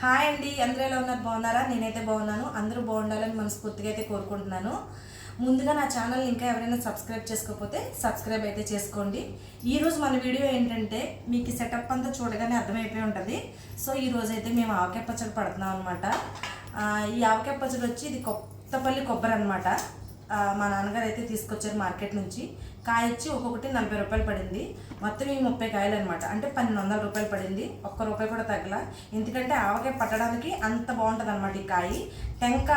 Hi అండి అందరూ ఎలా ఉన్నారు? బాగున్నారా? నేనైతే బాగున్నాను. అందరూ బాగుండాలని మనస్ఫూర్తిగా అయితే కోరుకుంటున్నాను. ముందుగా నా ఛానల్ ఇంకా ఎవరైనా సబ్స్క్రైబ్ చేసుకోకపోతే సబ్స్క్రైబ్ అయితే చేసుకోండి. ఈరోజు మన వీడియో ఏంటంటే మీకు సెటప్ అంతా చూడగానే అర్థమైపోయి ఉంటుంది. సో ఈ రోజు అయితే మేము ఆవకాయ పచ్చడి పడుతున్నాం అనమాట ఈ ఆవకాయ పచ్చడి వచ్చి ఇది కొత్తపల్లి కొబ్బరి అనమాట మా నాన్నగారు అయితే తీసుకొచ్చారు మార్కెట్ నుంచి. కాయ ఇచ్చి ఒక్కొక్కటి నలభై రూపాయలు పడింది. మొత్తం ఈ ముప్పై కాయలు అనమాట అంటే పన్నెండు వందల రూపాయలు పడింది. ఒక్క రూపాయి కూడా తగ్గల. ఎందుకంటే ఆవకాయ పట్టడానికి అంత బాగుంటుంది అనమాట ఈ కాయ. టెంక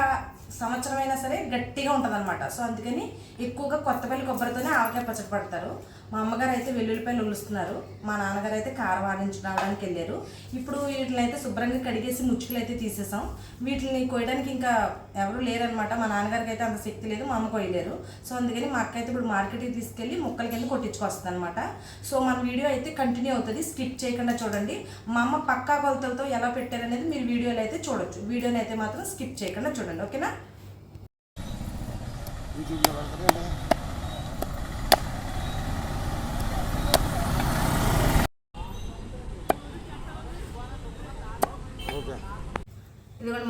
సంవత్సరం అయినా సరే గట్టిగా ఉంటుంది అనమాట సో అందుకని ఎక్కువగా కొత్తపల్లి కొబ్బరితోనే ఆవకాయ పచ్చడి పడతారు. మా అమ్మగారు అయితే వెల్లుల్లిపాయలు ఉలుస్తున్నారు మా నాన్నగారు అయితే కారం ఆడించడానికి వెళ్ళారు. ఇప్పుడు వీటిని అయితే శుభ్రంగా కడిగేసి ముచ్చుకులు అయితే తీసేసాం. వీటిని కోయడానికి ఇంకా ఎవరు లేరనమాట మా నాన్నగారికి అయితే అంత శక్తి లేదు మా అమ్మ కోయలేరు సో అందుకని మా అక్క అయితే ఇప్పుడు మార్కెట్కి తీసుకెళ్ళి ముక్కల కింద కొట్టించుకొస్తుంది అనమాట సో మన వీడియో అయితే కంటిన్యూ అవుతుంది. స్కిప్ చేయకుండా చూడండి. మా అమ్మ పక్కా కొలతలతో ఎలా పెట్టారనేది మీరు వీడియోలో అయితే చూడొచ్చు. వీడియోని అయితే మాత్రం స్కిప్ చేయకుండా చూడండి. ఓకేనా యూట్యూబ్లో పెడతారా ఓకే ఇదిగోండి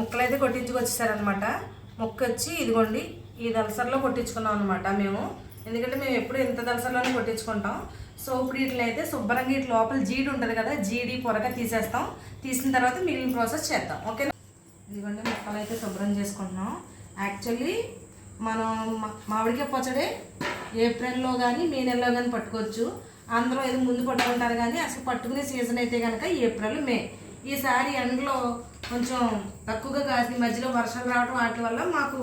ముక్కలు వచ్చేసారనమాట మొక్క ముక్క వచ్చి ఇదిగోండి ఈ దలసరిలో కొట్టించుకున్నాం అనమాట మేము. ఎందుకంటే మేము ఎప్పుడు ఇంత దలసరిలోనే కొట్టించుకుంటాం. సో ఇప్పుడు వీటిని అయితే శుభ్రంగా ఇటు లోపల జీడి ఉంటుంది కదా జీడి పొరగా తీసేస్తాం. తీసిన తర్వాత మిగిలిన ప్రాసెస్ చేద్దాం. ఓకేనా ఇదిగోండి మొక్కలు అయితే శుభ్రం చేసుకుంటున్నాం. యాక్చువల్లీ మనం మా- మామిడికాయ పచ్చడి ఏప్రిల్లో కానీ మే నెలలో కానీ పట్టుకోవచ్చు. అందరూ ఏదో ముందు పట్టుకుంటారు కానీ అసలు పట్టుకునే సీజన్ అయితే కనుక ఏప్రిల్ మే. ఈసారి ఎండలో కొంచెం తక్కువగా కాసింది మధ్యలో వర్షాలు రావడం వాటి వల్ల మాకు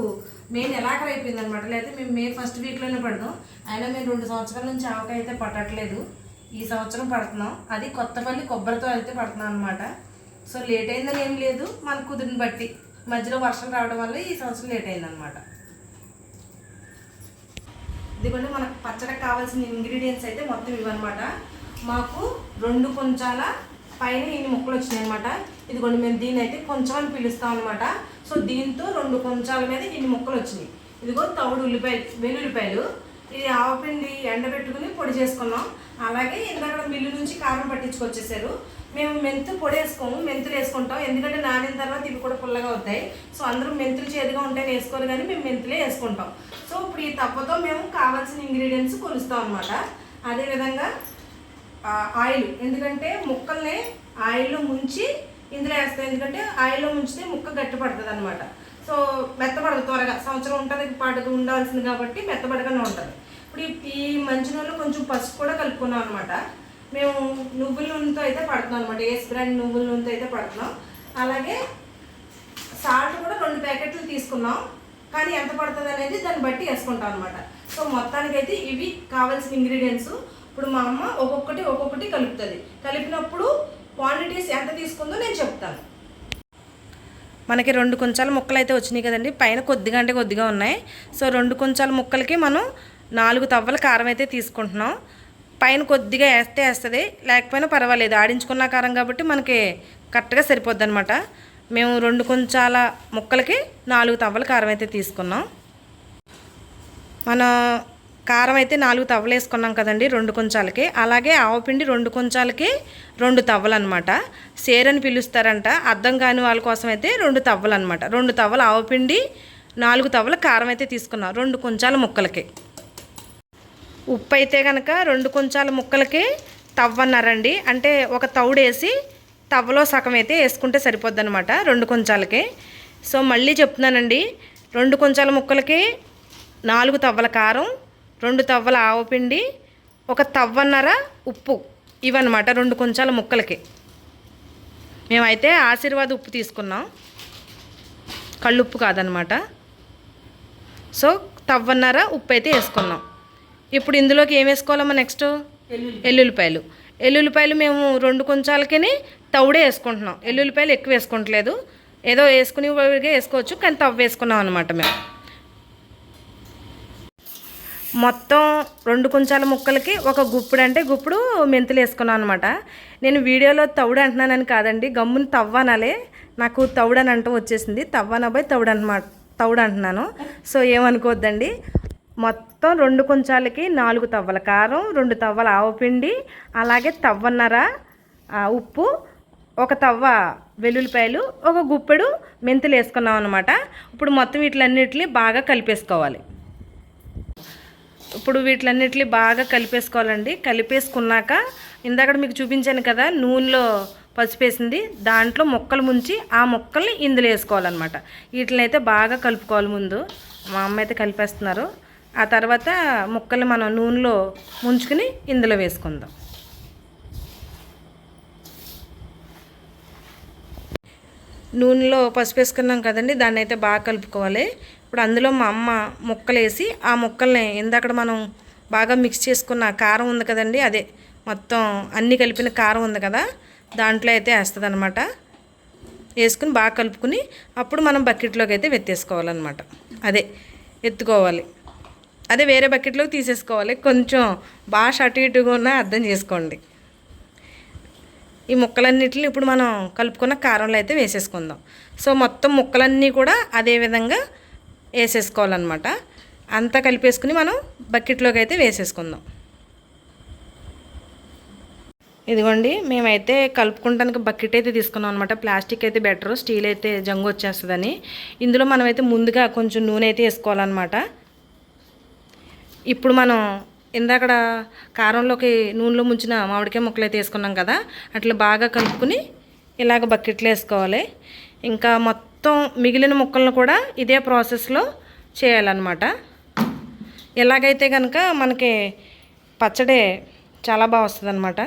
మే నెలాఖరు అయిపోయింది అనమాట లేకపోతే మేము మే ఫస్ట్ వీక్లోనే పడదాం అయినా మేము రెండు సంవత్సరాల నుంచి ఆవకాయ అయితే పట్టట్లేదు. ఈ సంవత్సరం పడుతున్నాం. అది కొత్తపల్లి కొబ్బరితో అయితే పడుతున్నాం అనమాట సో లేట్ అయిందని ఏం లేదు. మన కుదిరిని బట్టి మధ్యలో వర్షం రావడం వల్ల ఈ సంవత్సరం లేట్ అయిందనమాట ఇదిగోండి మనకు పచ్చడికి కావాల్సిన ఇంగ్రీడియంట్స్ అయితే మొత్తం ఇవన్నమాట మాకు రెండు కొంచాల పైన ఇన్ని ముక్కలు వచ్చినాయి అనమాట ఇదిగోండి మేము దీన్ని అయితే కొంచెం పిలుస్తాం అనమాట సో దీంతో రెండు కొంచాల మీద ఇన్ని ముక్కలు వచ్చినాయి. ఇదిగో తవుడు ఉల్లిపాయలు వెల్లుల్లిపాయలు. ఇది ఆవపిండి ఎండబెట్టుకుని పొడి చేసుకున్నాం. అలాగే ఇందాక మిల్లు నుంచి కారం పట్టించుకొచ్చేసారు. మేము మెంతు పొడి వేసుకోము మెంతులు వేసుకుంటాం. ఎందుకంటే నానిన తర్వాత ఇవి కూడా పుల్లగా అవుతాయి. సో అందరూ మెంతులు చేదుగా ఉంటాయని వేసుకోరు కానీ మేము మెంతులే వేసుకుంటాం. సో ఇప్పుడు ఈ తప్పతో మేము కావాల్సిన ఇంగ్రీడియంట్స్ కొలుస్తాం అనమాట అదేవిధంగా ఆయిల్. ఎందుకంటే ముక్కల్ని ఆయిల్లో ముంచి ఇందులో వేస్తాం. ఎందుకంటే ఆయిల్లో ఉంచితే ముక్క గట్టి పడుతుంది అనమాట సో మెత్తపడదు త్వరగా. సంవత్సరం ఉంటుంది పాటుగా ఉండాల్సింది కాబట్టి మెత్తపడగానే ఉంటుంది. ఇప్పుడు ఈ- ఈ మంచి కొంచెం పసుపు కూడా కలుపుకున్నాం అనమాట మేము నువ్వుల నూనెతో అయితే పడుతున్నాం అనమాట ఏస్ బ్రాండ్ నువ్వుల నూనెతో అయితే పడుతున్నాం. అలాగే సాల్ట్ కూడా రెండు ప్యాకెట్లు తీసుకున్నాం. కానీ ఎంత పడుతుంది అనేది దాన్ని బట్టి వేసుకుంటాం అనమాట సో మొత్తానికైతే ఇవి కావాల్సిన ఇంగ్రీడియంట్స్. ఇప్పుడు మా అమ్మ ఒక్కొక్కటి ఒక్కొక్కటి కలుపుతుంది. కలిపినప్పుడు క్వాంటిటీస్ ఎంత తీసుకుందో నేను చెప్తాను. మనకి రెండు కొంచాల ముక్కలు అయితే వచ్చినాయి కదండి. పైన కొద్దిగా అంటే కొద్దిగా ఉన్నాయి. సో రెండు కొంచాల ముక్కలకి మనం నాలుగు తవ్వల కారం అయితే తీసుకుంటున్నాం. పైన కొద్దిగా వేస్తే వేస్తుంది. లేకపోయినా పర్వాలేదు. ఆడించుకున్న కారం కాబట్టి మనకి కరెక్ట్గా సరిపోద్ది అనమాట మేము రెండు కొంచాల ముక్కలకి నాలుగు తవ్వల కారం అయితే తీసుకున్నాం. మన కారం అయితే నాలుగు తవ్వలు వేసుకున్నాం కదండి రెండు కొంచాలకి. అలాగే ఆవపిండి రెండు కొంచాలకి రెండు తవ్వలు అనమాట సేరని పిలుస్తారంట అర్థం కాని వాళ్ళ కోసం అయితే రెండు తవ్వలు అనమాట రెండు తవ్వలు ఆవపిండి నాలుగు తవ్వల కారం అయితే తీసుకున్నాం రెండు కొంచాల ముక్కలకి. ఉప్పు అయితే కనుక రెండు కొంచాల ముక్కలకి తవ్వన్నారండి. అంటే ఒక తౌడేసి తవ్వలో సగం అయితే వేసుకుంటే సరిపోద్ది అనమాట రెండు కొంచాలకి. సో మళ్ళీ చెప్తున్నానండి రెండు కొంచాల ముక్కలకి నాలుగు తవ్వల కారం రెండు తవ్వల ఆవపిండి ఒక తవ్వన్నర ఉప్పు ఇవన్నమాట రెండు కొంచాల ముక్కలకి. మేమైతే ఆశీర్వాద ఉప్పు తీసుకున్నాం. కళ్ళుప్పు కాదనమాట సో తవ్వన్నర ఉప్పు అయితే వేసుకున్నాం. ఇప్పుడు ఇందులోకి ఏం వేసుకోవాలమ్మా నెక్స్ట్ ఎల్లుల్లిపాయలు. ఎల్లుల్లిపాయలు. మేము రెండు కొంచాలకి తవుడే వేసుకుంటున్నాం. ఎల్లుల్లిపాయలు ఎక్కువ వేసుకుంటలేదు ఏదో వేసుకుని వేసుకోవచ్చు కానీ తవ్వ వేసుకున్నాం అనమాట మేము. మొత్తం రెండు కుంచాల ముక్కలకి ఒక గుప్పుడు అంటే గుప్పుడు మెంతులు వేసుకున్నాను అనమాట నేను వీడియోలో తవుడు అంటున్నానని కాదండి గమ్ముని తవ్వనాలే. నాకు తవుడు అని అంటూ వచ్చేసింది. తవ్వ తవుడు అనమాట తవుడు అంటున్నాను. సో ఏమనుకోవద్దండి మొత్తం రెండు కొంచాలకి నాలుగు తవ్వల కారం రెండు తవ్వల ఆవపిండి అలాగే తవ్వన్నర ఉప్పు ఒక తవ్వ వెల్లుల్లిపాయలు ఒక గుప్పెడు మెంతులు వేసుకున్నాం అనమాట ఇప్పుడు మొత్తం వీటిలన్నిటిని బాగా కలిపేసుకోవాలి. ఇప్పుడు వీటిలన్నిటిని బాగా కలిపేసుకోవాలండి. కలిపేసుకున్నాక ఇందాక మీకు చూపించాను కదా నూనెలో పసిపేసింది. దాంట్లో ముక్కలు ముంచి ఆ ముక్కల్ని ఇందులో వేసుకోవాలన్నమాట. వీటిని అయితే బాగా కలుపుకోవాలి ముందు. మా అమ్మ అయితే కలిపేస్తున్నారు. ఆ తర్వాత ముక్కలు మనం నూనెలో ముంచుకుని ఇందులో వేసుకుందాం. నూనెలో పసుపు వేసుకున్నాం కదండి దాన్ని అయితే బాగా కలుపుకోవాలి. ఇప్పుడు అందులో మా అమ్మ ముక్కలు వేసి ఆ ముక్కల్ని ఇందాక మనం బాగా మిక్స్ చేసుకున్న కారం ఉంది కదండి అదే మొత్తం అన్నీ కలిపిన కారం ఉంది కదా దాంట్లో అయితే వేస్తుంది అనమాట వేసుకుని బాగా కలుపుకుని అప్పుడు మనం బకెట్లోకి అయితే వెత్తేసుకోవాలన్నమాట అదే ఎత్తుకోవాలి. అదే వేరే బకెట్లోకి తీసేసుకోవాలి. కొంచెం బాగా అటు ఇటుగా ఉన్నా అర్థం చేసుకోండి. ఈ ముక్కలన్నిటిని ఇప్పుడు మనం కలుపుకున్న కారంలో అయితే వేసేసుకుందాం. సో మొత్తం ముక్కలన్నీ కూడా అదే విధంగా వేసేసుకోవాలన్నమాట. అంతా కలిపేసుకుని మనం బకెట్లోకి అయితే వేసేసుకుందాం. ఇదిగోండి మేమైతే కలుపుకుంటానికి బకెట్ అయితే తీసుకున్నాం అనమాట ప్లాస్టిక్ అయితే బెటర్ స్టీల్ అయితే జంగు వచ్చేస్తుందని. ఇందులో మనమైతే ముందుగా కొంచెం నూనె అయితే వేసుకోవాలన్నమాట. ఇప్పుడు మనం ఇందాకడ కారంలోకి నూనెలో ముంచిన మామిడికాయ ముక్కలు అయితే వేసుకున్నాం కదా అట్లా బాగా కలుపుకుని ఇలాగ బకెట్లో వేసుకోవాలి. ఇంకా మొత్తం మిగిలిన ముక్కలను కూడా ఇదే ప్రాసెస్లో చేయాలన్నమాట. ఎలాగైతే కనుక మనకి పచ్చడి చాలా బాగా వస్తుంది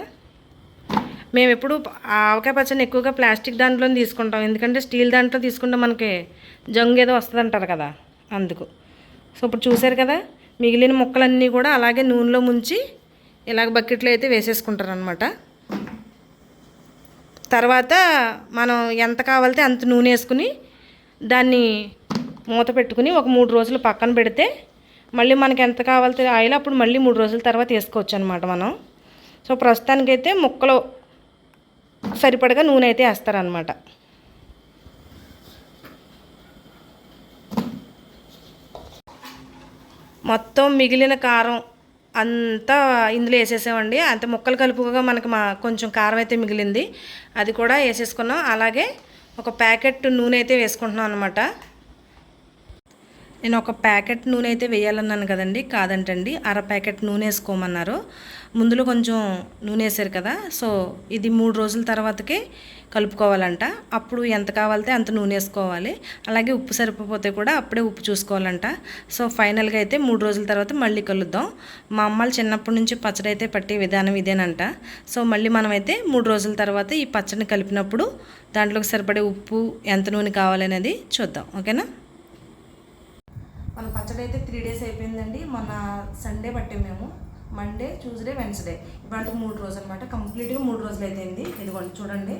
మేము ఎప్పుడు ఆవకాయ పచ్చడిని ఎక్కువగా ప్లాస్టిక్ దాంట్లో తీసుకుంటాం. ఎందుకంటే స్టీల్ దాంట్లో తీసుకుంటే మనకి జంగు ఏదో వస్తుంది అంటారు కదా అందుకు. సో ఇప్పుడు చూసారు కదా మిగిలిన ముక్కలన్నీ కూడా అలాగే నూనెలో ముంచి ఇలాగ బకెట్లో అయితే వేసేసుకుంటారనమాట తర్వాత మనం ఎంత కావాలితే అంత నూనె వేసుకుని దాన్ని మూత పెట్టుకుని ఒక మూడు రోజులు పక్కన పెడితే మళ్ళీ మనకి ఎంత కావాలితే ఆయిల్ అప్పుడు మళ్ళీ మూడు రోజుల తర్వాత వేసుకోవచ్చు అనమాట మనం. సో ప్రస్తుతానికైతే ముక్కలు సరిపడగా నూనె అయితే వేస్తారనమాట మొత్తం మిగిలిన కారం అంతా ఇందులో వేసేసామండి. అంత ముక్కలు కలుపుగా మనకి మా కొంచెం కారం అయితే మిగిలింది. అది కూడా వేసేసుకున్నాం. అలాగే ఒక ప్యాకెట్ నూనె అయితే వేసుకుంటున్నాం అనమాట నేను ఒక ప్యాకెట్ నూనె అయితే వేయాలన్నాను కదండి కాదంటండి. అర ప్యాకెట్ నూనె వేసుకోమన్నారు. ముందులో కొంచెం నూనె వేసారు కదా సో ఇది మూడు రోజుల తర్వాతకే కలుపుకోవాలంట. అప్పుడు ఎంత కావాలితే అంత నూనె వేసుకోవాలి. అలాగే ఉప్పు సరిపోతే కూడా అప్పుడే ఉప్పు చూసుకోవాలంట. సో ఫైనల్గా అయితే మూడు రోజుల తర్వాత మళ్ళీ కలుద్దాం. మా అమ్మలు చిన్నప్పటి నుంచి పచ్చడి అయితే పట్టే విధానం ఇదేనంట. సో మళ్ళీ మనమైతే మూడు రోజుల తర్వాత ఈ పచ్చడిని కలిపినప్పుడు దాంట్లోకి సరిపడే ఉప్పు ఎంత నూనె కావాలనేది చూద్దాం. ఓకేనా? మన పచ్చడి అయితే త్రీ డేస్ అయిపోయిందండి. మొన్న సండే పట్టాం మేము. మండే ట్యూస్డే వెన్స్డే ఇప్పుడు మూడు రోజులు అనమాట కంప్లీట్గా మూడు రోజులు అయిపోయింది. ఇదిగోండి చూడండి.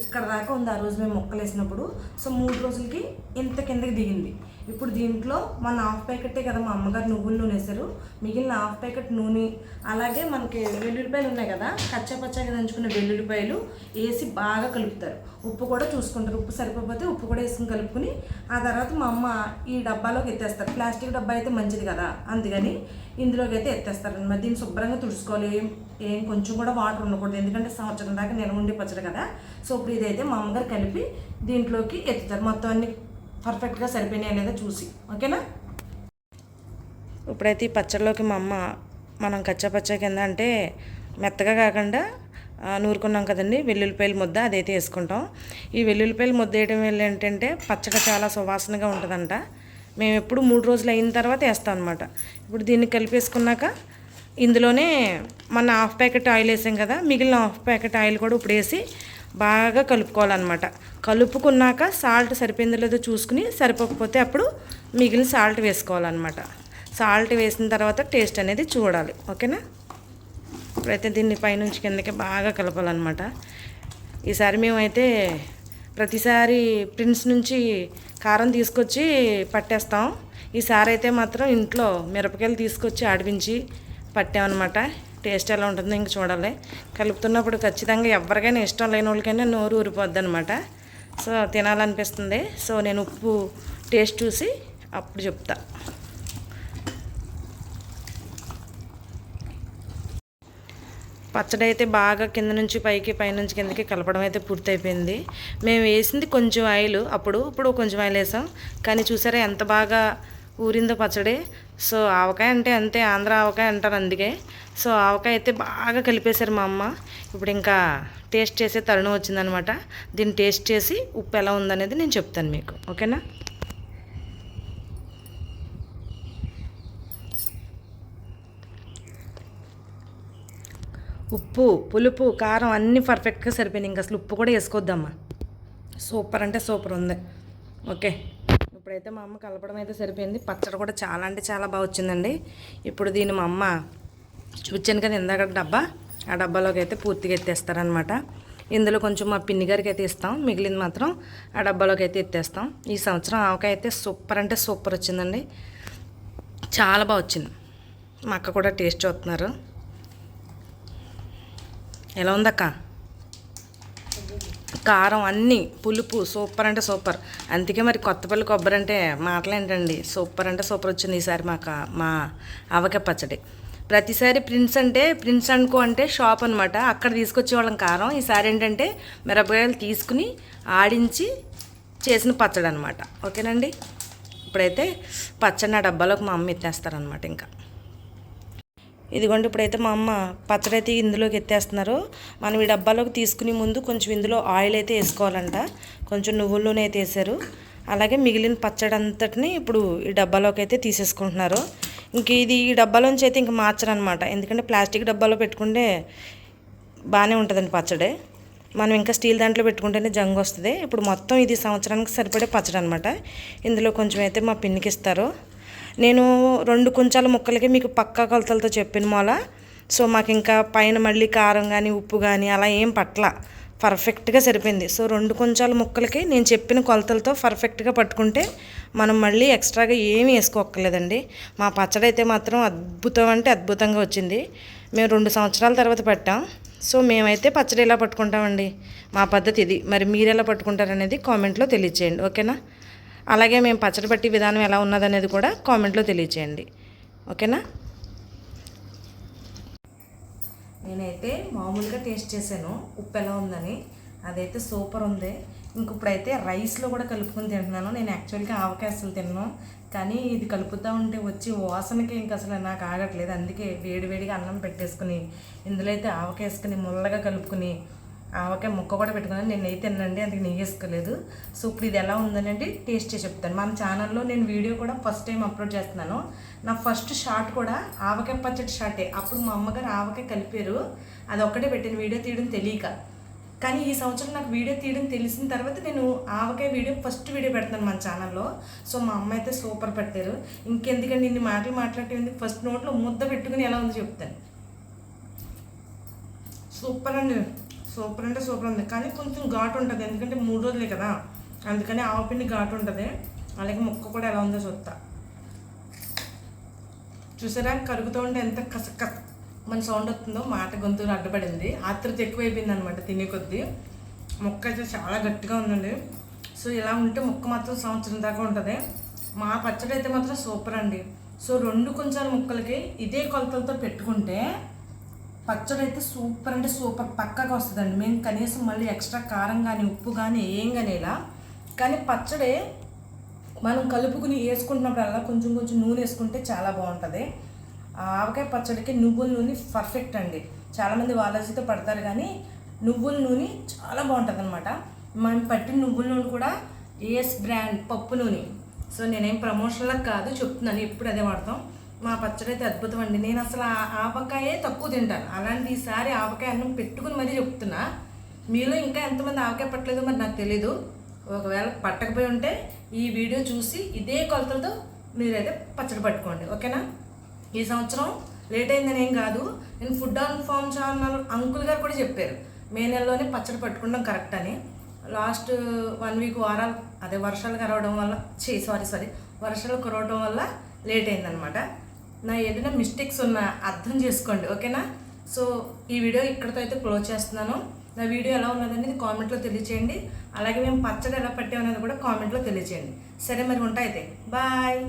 ఇక్కడ దాకా ఉంది ఆ రోజు మేము మొక్కలు వేసినప్పుడు సో మూడు రోజులకి ఇంత కిందకి దిగింది. ఇప్పుడు దీంట్లో మన హాఫ్ ప్యాకెటే కదా మా అమ్మగారు నువ్వుల నూనె వేశారు మిగిలిన హాఫ్ ప్యాకెట్ నూనె అలాగే మనకి వెల్లుల్లిపాయలు ఉన్నాయి కదా కచ్చా పచ్చగా దంచుకున్న వెల్లుల్లిపాయలు వేసి బాగా కలుపుతారు. ఉప్పు కూడా చూసుకుంటారు. ఉప్పు సరిపోతే ఉప్పు కూడా వేసుకుని కలుపుకుని ఆ తర్వాత మా అమ్మ ఈ డబ్బాలోకి ఎత్తేస్తారు. ప్లాస్టిక్ డబ్బా అయితే మంచిది కదా అందుకని ఇందులోకి అయితే ఎత్తేస్తారు అనమాట దీన్ని శుభ్రంగా తుడుచుకోవాలి. ఏం ఏం కొంచెం కూడా వాటర్ ఉండకూడదు. ఎందుకంటే సంవత్సరం దాకా నిల్వ ఉండి పచ్చడి కదా. సో ఇప్పుడు ఇదైతే మా అమ్మగారు కలిపి దీంట్లోకి ఎత్తుతారు. మొత్తం అన్ని పర్ఫెక్ట్గా సరిపోయినాయా లేదా చూసి. ఓకేనా? ఇప్పుడైతే ఈ పచ్చడిలోకి మా అమ్మ మనం కచ్చా పచ్చా కింద అంటే మెత్తగా కాకుండా నూరుకున్నాం కదండి వెల్లుల్లిపాయల ముద్ద అదైతే వేసుకుంటాం. ఈ వెల్లుల్లిపాయల ముద్ద వేయడం వల్ల ఏంటంటే పచ్చగా చాలా సువాసనగా ఉంటుందంట. మేము ఎప్పుడు మూడు రోజులు అయిన తర్వాత వేస్తాం అనమాట ఇప్పుడు దీన్ని కలిపేసుకున్నాక ఇందులోనే మన హాఫ్ ప్యాకెట్ ఆయిల్ వేసాం కదా మిగిలిన హాఫ్ ప్యాకెట్ ఆయిల్ కూడా ఇప్పుడు వేసి బాగా కలుపుకోవాలన్నమాట. కలుపుకున్నాక సాల్ట్ సరిపోయిందో లేదో చూసుకుని సరిపోకపోతే అప్పుడు మిగిలిన సాల్ట్ వేసుకోవాలన్నమాట. సాల్ట్ వేసిన తర్వాత టేస్ట్ అనేది చూడాలి. ఓకేనా? ఇప్పుడైతే దీన్ని పైనుంచి కిందకి బాగా కలపాలన్నమాట. ఈసారి మేమైతే ప్రతిసారి ప్రిన్స్ నుంచి కారం తీసుకొచ్చి పట్టేస్తాం. ఈసారి అయితే మాత్రం ఇంట్లో మిరపకాయలు తీసుకొచ్చి ఆడిపించి పట్టామన్నమాట. టేస్ట్ ఎలా ఉంటుందో ఇంక చూడాలి. కలుపుతున్నప్పుడు ఖచ్చితంగా ఎవరికైనా ఇష్టం లేని వాళ్ళకైనా నోరు ఊరిపోద్ది అనమాట సో తినాలనిపిస్తుంది. సో నేను ఉప్పు టేస్ట్ చూసి అప్పుడు చెప్తా. పచ్చడి అయితే బాగా కింద నుంచి పైకి పైనుంచి కిందకి కలపడం అయితే పూర్తయిపోయింది. మేము వేసింది కొంచెం ఆయిల్ అప్పుడు. ఇప్పుడు కొంచెం ఆయిల్ వేసాం కానీ చూసారా ఎంత బాగా ఊరిందో పచ్చడి. సో ఆవకాయ అంటే అంతే ఆంధ్ర ఆవకాయ అంటారు అందుకే. సో ఆవకాయ అయితే బాగా కలిపేశారు మా అమ్మ. ఇప్పుడు ఇంకా టేస్ట్ చేసే తరుణం వచ్చిందనమాట. దీన్ని టేస్ట్ చేసి ఉప్పు ఎలా ఉందనేది నేను చెప్తాను మీకు. ఓకేనా? ఉప్పు పులుపు కారం అన్నీ పర్ఫెక్ట్గా సరిపోయినాయి. ఇంకా అసలు ఉప్పు కూడా వేసుకోవద్దమ్మా. సూపర్ అంటే సూపర్ ఉంది. ఓకే. ఇప్పుడైతే మా అమ్మ కలపడం అయితే సరిపోయింది. పచ్చడి కూడా చాలా అంటే చాలా బాగా వచ్చిందండి. ఇప్పుడు దీన్ని మా అమ్మ చూచాను కదా ఇందాక డబ్బా. ఆ డబ్బాలోకి అయితే పూర్తిగా ఎత్తేస్తారనమాట ఇందులో కొంచెం మా పిన్ని గారికి అయితే ఇస్తాం. మిగిలింది మాత్రం ఆ డబ్బాలోకి అయితే ఎత్తేస్తాం. ఈ సంవత్సరం ఆవకాయ అయితే సూపర్ అంటే సూపర్ వచ్చిందండి. చాలా బాగా వచ్చింది. మా అక్క కూడా టేస్ట్ చూస్తున్నారు. ఎలా ఉందక్క? కారం అన్నీ పులుపు సూపర్ అంటే సూపర్. అందుకే మరి కొత్తపల్లి కొబ్బరి అంటే మాటలేంటండి? సూపర్ అంటే సూపర్ వచ్చింది ఈసారి మాకు మా అవక పచ్చడి. ప్రతిసారి ప్రిన్స్ అంటే ప్రిన్స్ అనుకో అంటే షాప్ అనమాట అక్కడ తీసుకొచ్చేవాళ్ళం కారం. ఈసారి ఏంటంటే మిరపకాయలు తీసుకుని ఆడించి చేసిన పచ్చడి అనమాట ఓకేనండి? ఇప్పుడైతే పచ్చడి నా డబ్బాలోకి మా అమ్మ ఎత్తేస్తారనమాట ఇంకా. ఇదిగోండి ఇప్పుడైతే మా అమ్మ పచ్చడి అయితే ఇందులోకి ఎత్తేస్తున్నారు. మనం ఈ డబ్బాలోకి తీసుకునే ముందు కొంచెం ఇందులో ఆయిల్ అయితే వేసుకోవాలంట. కొంచెం నువ్వుల నూనె అయితే వేసారు. అలాగే మిగిలిన పచ్చడి అంతటిని ఇప్పుడు ఈ డబ్బాలోకి అయితే తీసేసుకుంటున్నారు. ఇంక ఇది ఈ డబ్బాలోంచి అయితే ఇంక మార్చరనమాట. ఎందుకంటే ప్లాస్టిక్ డబ్బాలో పెట్టుకుంటే బాగానే ఉంటుందండి పచ్చడి. మనం ఇంకా స్టీల్ దాంట్లో పెట్టుకుంటేనే జంగు వస్తుంది. ఇప్పుడు మొత్తం ఇది సంవత్సరానికి సరిపడే పచ్చడి అనమాట ఇందులో కొంచెం అయితే మా పిన్నికి ఇస్తారు. నేను రెండు కొంచాల ముక్కలకి మీకు పక్కా కొలతలతో చెప్పిన మూల. సో మాకు ఇంకా పైన మళ్ళీ కారం కానీ ఉప్పు కానీ అలా ఏం పట్ల. పర్ఫెక్ట్గా సరిపోయింది. సో రెండు కొంచాల ముక్కలకి నేను చెప్పిన కొలతలతో పర్ఫెక్ట్గా పట్టుకుంటే మనం మళ్ళీ ఎక్స్ట్రాగా ఏమీ వేసుకోక్కర్లేదండి. మా పచ్చడి అయితే మాత్రం అద్భుతం అంటే అద్భుతంగా వచ్చింది. మేము రెండు సంవత్సరాల తర్వాత పట్టాం. సో మేమైతే పచ్చడి ఎలా పట్టుకుంటామండి? మా పద్ధతి ఇది. మరి మీరు ఎలా పట్టుకుంటారనేది కామెంట్లో తెలియచేయండి. ఓకేనా? అలాగే మేము పచ్చడి పట్టి విధానం ఎలా ఉన్నదనేది కూడా కామెంట్లో తెలియచేయండి. ఓకేనా? నేనైతే మామూలుగా టేస్ట్ చేశాను. ఉప్పు ఎలా ఉందని. అదైతే సూపర్ ఉంది. ఇంక ఇప్పుడైతే రైస్లో కూడా కలుపుకొని తింటున్నాను. నేను యాక్చువల్గా ఆవకాయ అసలు తిన్నాను కానీ ఇది కలుపుతూ ఉంటే వచ్చి వాసనకి ఇంక అసలు నాకు ఆగట్లేదు. అందుకే వేడివేడిగా అన్నం పెట్టేసుకుని ఇందులో అయితే ఆవకాయ వేసుకుని ముల్లగా కలుపుకుని ఆవకాయ ముక్క కూడా పెట్టుకున్నాను. నేను నెయ్యి తినండి అందుకు నెయ్యి వేసుకోలేదు. సో ఇప్పుడు ఇది ఎలా ఉందనండి టేస్ట్ చేసి చెప్తాను. మన ఛానల్లో నేను వీడియో కూడా ఫస్ట్ టైం అప్లోడ్ చేస్తున్నాను. నా ఫస్ట్ షార్ట్ కూడా ఆవకాయ పచ్చడి షార్టే అప్పుడు మా అమ్మగారు ఆవకాయ కలిపారు. అది ఒక్కటే పెట్టాను వీడియో తీయడం తెలియక. కానీ ఈ సంవత్సరం నాకు వీడియో తీయడం తెలిసిన తర్వాత నేను ఆవకాయ వీడియో ఫస్ట్ వీడియో పెడతాను మన ఛానల్లో. సో మా అమ్మ అయితే సూపర్ పెట్టారు. ఇంకెందుకండి ఇన్ని మాటలు మాట్లాడేది ఫస్ట్ నోట్లో ముద్ద పెట్టుకుని ఎలా ఉందో చెప్తాను. సూపర్ అండి. సూపర్ అంటే సూపర్ ఉంది. కానీ కొంచెం ఘాటు ఉంటుంది. ఎందుకంటే మూడు రోజులే కదా. అందుకని ఆవపిండి ఘాటు ఉంటుంది. అలాగే ముక్క కూడా ఎలా ఉందో చూస్తా చూసారా? కరుగుతూ ఉంటే ఎంత కస కస మన సౌండ్ వస్తుందో మాట గొంతు అడ్డపడింది. ఆత్రత ఎక్కువైపోయింది అనమాట తినే కొద్దీ. ముక్క అయితే చాలా గట్టిగా ఉందండి. సో ఇలా ఉంటే ముక్క మాత్రం సంవత్సరం దాకా ఉంటుంది. మా పచ్చడి అయితే మాత్రం సూపర్ అండి. సో రెండు కొంచెం ముక్కలకి ఇదే కొలతలతో పెట్టుకుంటే పచ్చడి అయితే సూపర్ అంటే సూపర్ పక్కగా వస్తుందండి. మేము కనీసం మళ్ళీ ఎక్స్ట్రా కారం కానీ ఉప్పు కానీ ఏం కానీ ఇలా కానీ పచ్చడి మనం కలుపుకుని వేసుకుంటున్నప్పుడల్లా కొంచెం కొంచెం నూనె వేసుకుంటే చాలా బాగుంటుంది. ఆవకాయ పచ్చడికి నువ్వుల నూనె పర్ఫెక్ట్ అండి. చాలామంది వాలజీతో పడతారు కానీ నువ్వుల నూనె చాలా బాగుంటుంది అనమాట మనం పట్టిన నువ్వుల నూనె కూడా ఏఎస్ బ్రాండ్ పప్పు నూనె. సో నేనేం ప్రమోషన్లకు కాదు చెప్తున్నాను ఎప్పుడు అదే వాడతాం. మా పచ్చడి అయితే అద్భుతం అండి. నేను అసలు ఆవకాయే తక్కువ తింటాను. అలాంటి ఈసారి ఆవకాయ అన్నం పెట్టుకుని మరీ చెప్తున్నా. మీలో ఇంకా ఎంతమంది ఆవకాయ పట్టలేదో మరి నాకు తెలీదు. ఒకవేళ పట్టకపోయి ఉంటే ఈ వీడియో చూసి ఇదే కొలతలతో మీరైతే పచ్చడి పట్టుకోండి. ఓకేనా? ఈ సంవత్సరం లేట్ అయిందని ఏం కాదు. నేను food on farm channel uncle garu కూడా చెప్పారు. మే నెలలోనే పచ్చడి పట్టుకుంటాం కరెక్ట్ అని. లాస్ట్ వన్ వీక్ వారాలు అదే వర్షాలు కరవడం వల్ల చే సారీ సారీ వర్షాలు కురవడం వల్ల లేట్ అయిందనమాట నా ఏదైనా మిస్టేక్స్ ఉన్నా అర్థం చేసుకోండి ఓకేనా? సో ఈ వీడియో ఇక్కడితో అయితే క్లోజ్ చేస్తున్నాను. నా వీడియో ఎలా ఉన్నదనేది కామెంట్లో తెలియచేయండి. అలాగే మేము పచ్చడి ఎలా పట్టామనేది కూడా కామెంట్లో తెలియచేయండి. సరే మరి ఉంటా అయితే. బాయ్